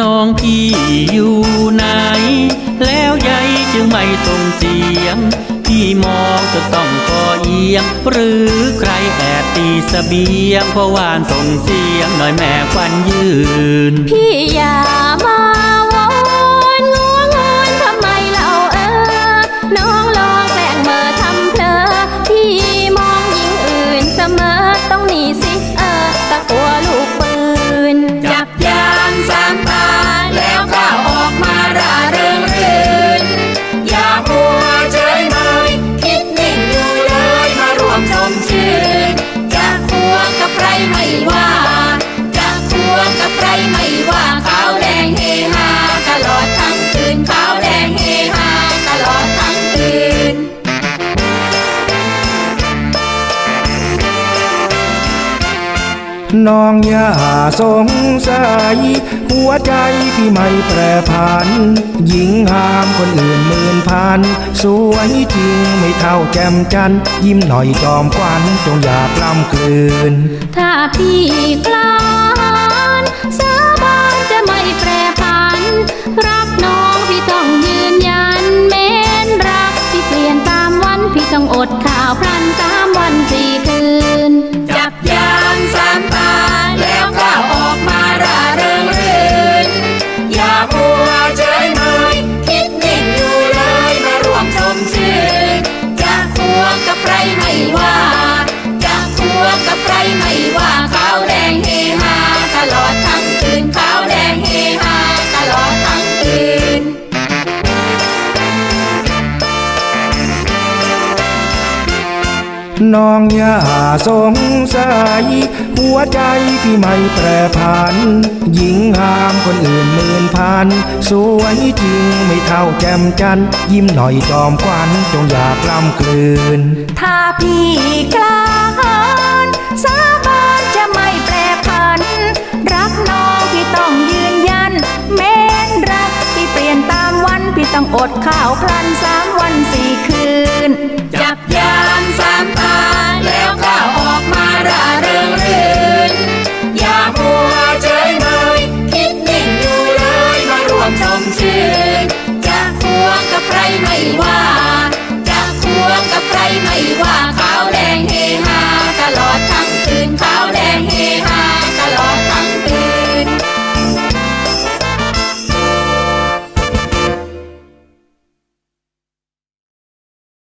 น้องพี่อยู่ไหน แล้วยายจึงไม่ส่งเสียง พี่มองจะต้องคอเอียง หรือใครแอบตีเสบียงเพราะวานส่งเสียงหน่อยแม่ควันยืน พี่ยา น้องอย่าสงสัย หัวใจพี่ไม่แปรผัน หญิงงามคนอื่นหมื่นพัน สวยจริงไม่เท่าแจ่มจันทร์ยิ้มหน่อยจอมควันจงอย่าปล้ำกลืน ถ้าพี่กล้าหาญสาบานจะไม่แปรผัน รักน้องพี่ต้องยืนยันเม้นรักที่เปลี่ยนตามวันพี่ต้องอดข้าวพลันสามวันสี่ น้องอย่าสงสัย หัวใจพี่ไม่แปรผัน หญิงงามคนอื่นหมื่นพัน สวยจริงไม่เท่าแจ่มจันทร์ยิ้มหน่อยจอมควันจงอย่าปล้ำกลืน ถ้าพี่กล้าหาญสาบานจะไม่แปรผัน รักน้องพี่ต้องยืนยัน แม้นรักที่เปลี่ยนตามวัน พี่ต้องอดข้าวพลันสามวันสี่คืนจากยา